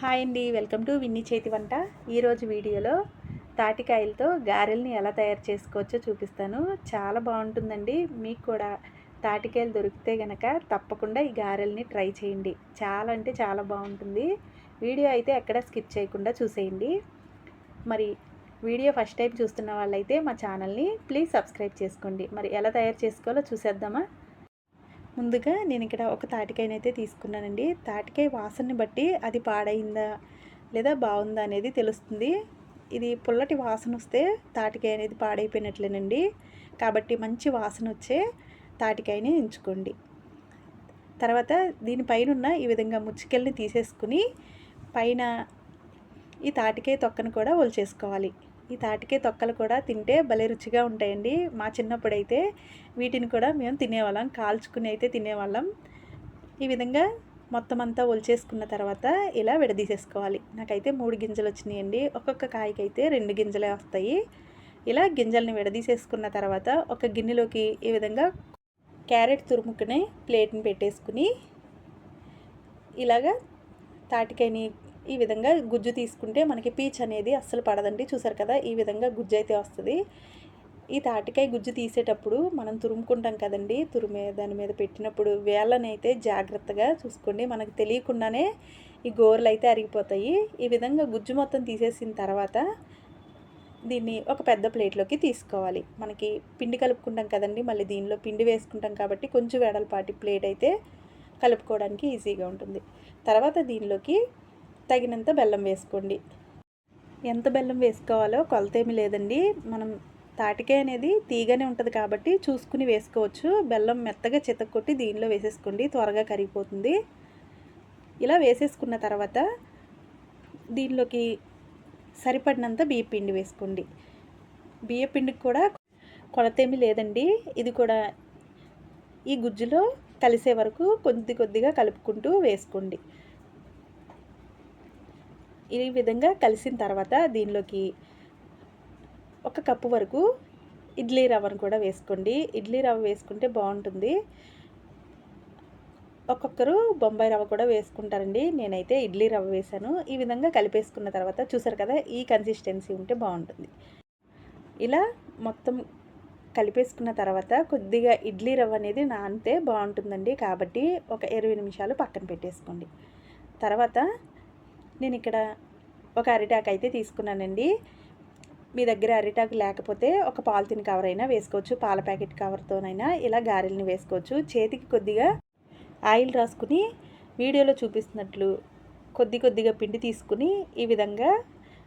Hi అండి welcome to విన్ని చేతి వంట. ఈరోజు వీడియోలో తాటికాయలతో గారెల్ని ఎలా తయారు చేసుకోవచ్చో చూపిస్తాను. చాలా బాగుంటుందండి. మీకు కూడా తాటికాయలు దొరికితే గనక తప్పకుండా ఈ గారెల్ని ట్రై చేయండి. చాలా అంటే చాలా బాగుంటుంది. వీడియో అయితే ఎక్కడ స్కిప్ చేయకుండా చూసేయండి. మరి వీడియో ఫస్ట్ టైం చూస్తున్న వాళ్ళైతే మా ఛానల్ని ప్లీజ్ సబ్స్క్రైబ్ చేసుకోండి. మరి ఎలా తయారు చేసుకోవాలో చూసేద్దామా? ముందుగా నేను ఇక్కడ ఒక తాటికాయనైతే తీసుకున్నానండి. తాటికాయ వాసనని బట్టి అది పాడైందా లేదా బాగుందా అనేది తెలుస్తుంది. ఇది పుల్లటి వాసన వస్తే తాటికాయ అనేది పాడైపోయినట్లేనండి. కాబట్టి మంచి వాసన వచ్చే తాటికాయని ఎంచుకోండి. తర్వాత దీనిపైన ఉన్న ఈ విధంగా ముచ్చికల్ని తీసేసుకుని పైన ఈ తాటికాయ తొక్కను కూడా ఒలిచేసుకోవాలి. ఈ తాటికే తొక్కలు కూడా తింటే భలే రుచిగా ఉంటాయండి. మా చిన్నప్పుడైతే వీటిని కూడా మేము తినేవాళ్ళం. కాల్చుకుని అయితే తినేవాళ్ళం. ఈ విధంగా మొత్తం అంతా ఒలిచేసుకున్న తర్వాత ఇలా విడదీసేసుకోవాలి. నాకైతే మూడు గింజలు వచ్చినాయండి. ఒక్కొక్క కాయకైతే రెండు గింజలే వస్తాయి. ఇలా గింజల్ని విడదీసేసుకున్న తర్వాత ఒక గిన్నెలోకి ఈ విధంగా క్యారెట్ తురుముకునే ప్లేట్ని పెట్టేసుకుని ఇలాగా తాటికాయని ఈ విధంగా గుజ్జు తీసుకుంటే మనకి పీచ్ అనేది అస్సలు పడదండి. చూసారు కదా ఈ విధంగా గుజ్జు అయితే వస్తుంది. ఈ తాటికాయ గుజ్జు తీసేటప్పుడు మనం తురుముకుంటాం కదండి. తురిమే దాని మీద పెట్టినప్పుడు వేళ్ళని అయితే జాగ్రత్తగా చూసుకోండి. మనకు తెలియకుండానే ఈ గోర్లు అయితే అరిగిపోతాయి. ఈ విధంగా గుజ్జు మొత్తం తీసేసిన తర్వాత దీన్ని ఒక పెద్ద ప్లేట్లోకి తీసుకోవాలి. మనకి పిండి కలుపుకుంటాం కదండి మళ్ళీ దీనిలో పిండి వేసుకుంటాం కాబట్టి కొంచెం వెడల్పాటి ప్లేట్ అయితే కలుపుకోవడానికి ఈజీగా ఉంటుంది. తర్వాత దీనిలోకి తగినంత బెల్లం వేసుకోండి. ఎంత బెల్లం వేసుకోవాలో కొలత ఏమి లేదండి. మనం తాటికాయ అనేది తీగనే ఉంటుంది కాబట్టి చూసుకుని వేసుకోవచ్చు. బెల్లం మెత్తగా చితక్కొట్టి దీనిలో వేసేసుకోండి. త్వరగా కరిగిపోతుంది. ఇలా వేసేసుకున్న తర్వాత దీనిలోకి సరిపడినంత బియ్య పిండి వేసుకోండి. బియ్య పిండికి కూడా కొలతేమీ లేదండి. ఇది కూడా ఈ గుజ్జులో కలిసే వరకు కొద్ది కొద్దిగా కలుపుకుంటూ వేసుకోండి. ఈ విధంగా కలిసిన తర్వాత దీనిలోకి ఒక కప్పు వరకు ఇడ్లీ రవ్వను కూడా వేసుకోండి. ఇడ్లీ రవ్వ వేసుకుంటే బాగుంటుంది. ఒక్కొక్కరు బొంబాయి రవ్వ కూడా వేసుకుంటారండి. నేనైతే ఇడ్లీ రవ్వ వేసాను ఈ విధంగా కలిపేసుకున్న తర్వాత చూసారు కదా ఈ కన్సిస్టెన్సీ ఉంటే బాగుంటుంది. ఇలా మొత్తం కలిపేసుకున్న తర్వాత కొద్దిగా ఇడ్లీ రవ్వ అనేది నానితే బాగుంటుందండి. కాబట్టి ఒక ఇరవై నిమిషాలు పక్కన పెట్టేసుకోండి. తర్వాత నేను ఇక్కడ ఒక అరిటాకు అయితే తీసుకున్నానండి. మీ దగ్గర అరిటాకు లేకపోతే ఒక పాలిథిన్ కవర్ అయినా వేసుకోవచ్చు. పాల ప్యాకెట్ కవర్తోనైనా ఇలా గారెల్ని వేసుకోవచ్చు. చేతికి కొద్దిగా ఆయిల్ రాసుకుని వీడియోలో చూపిస్తున్నట్లు కొద్ది కొద్దిగా పిండి తీసుకుని ఈ విధంగా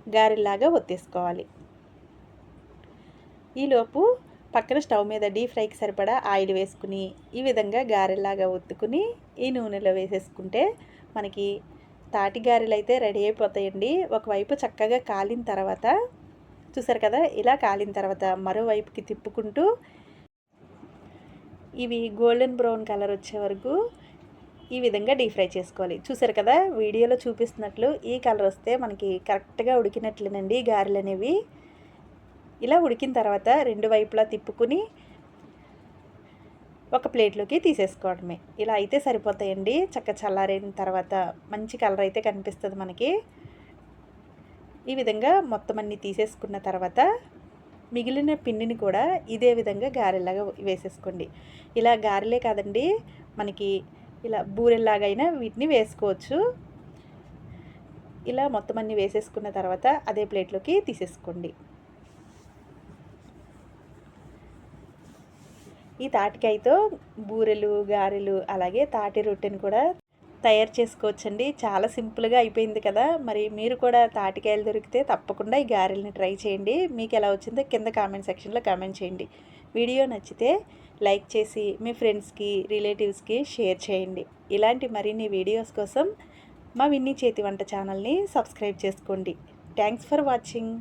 గారెల్లాగా ఒత్తేసుకోవాలి. ఈలోపు పక్కన స్టవ్ మీద డీప్ ఫ్రైకి సరిపడా ఆయిల్ వేసుకుని ఈ విధంగా గారెల్లాగా ఒత్తుకుని ఈ నూనెలో వేసేసుకుంటే మనకి తాటి గారెలు అయితే రెడీ అయిపోతాయండి. ఒకవైపు చక్కగా కాలిన తర్వాత చూసారు కదా ఇలా కాలిన తర్వాత మరోవైపుకి తిప్పుకుంటూ ఇవి గోల్డెన్ బ్రౌన్ కలర్ వచ్చే వరకు ఈ విధంగా డీప్ ఫ్రై చేసుకోవాలి. చూసారు కదా వీడియోలో చూపిస్తున్నట్లు ఈ కలర్ వస్తే మనకి కరెక్ట్గా ఉడికినట్లేనండి గారెలు అనేవి ఇలా ఉడికిన తర్వాత రెండు వైపులా తిప్పుకుని ఒక ప్లేట్లోకి తీసేసుకోవడమే. ఇలా అయితే సరిపోతాయండి. చక్క చల్లారిన తర్వాత మంచి కలర్ అయితే కనిపిస్తుంది మనకి. ఈ విధంగా మొత్తం అన్ని తీసేసుకున్న తర్వాత మిగిలిన పిండిని కూడా ఇదే విధంగా గారెలాగా వేసేసుకోండి. ఇలా గారెలే కాదండి మనకి ఇలా బూరెల్లాగైనా వీటిని వేసుకోవచ్చు. ఇలా మొత్తం అన్ని వేసేసుకున్న తర్వాత అదే ప్లేట్లోకి తీసేసుకోండి. ఈ తాటికాయతో బూరెలు గారెలు అలాగే తాటి రొట్టెని కూడా తయారు చేసుకోవచ్చండి. చాలా సింపుల్గా అయిపోయింది కదా. మరి మీరు కూడా తాటికాయలు దొరికితే తప్పకుండా ఈ గారెల్ని ట్రై చేయండి. మీకు ఎలా వచ్చిందో కింద కామెంట్ సెక్షన్లో కామెంట్ చేయండి. వీడియో నచ్చితే లైక్ చేసి మీ ఫ్రెండ్స్కి రిలేటివ్స్కి షేర్ చేయండి. ఇలాంటి మరిన్ని వీడియోస్ కోసం మా విన్నీ చేతి వంట ఛానల్ని సబ్స్క్రైబ్ చేసుకోండి. Thanks for watching.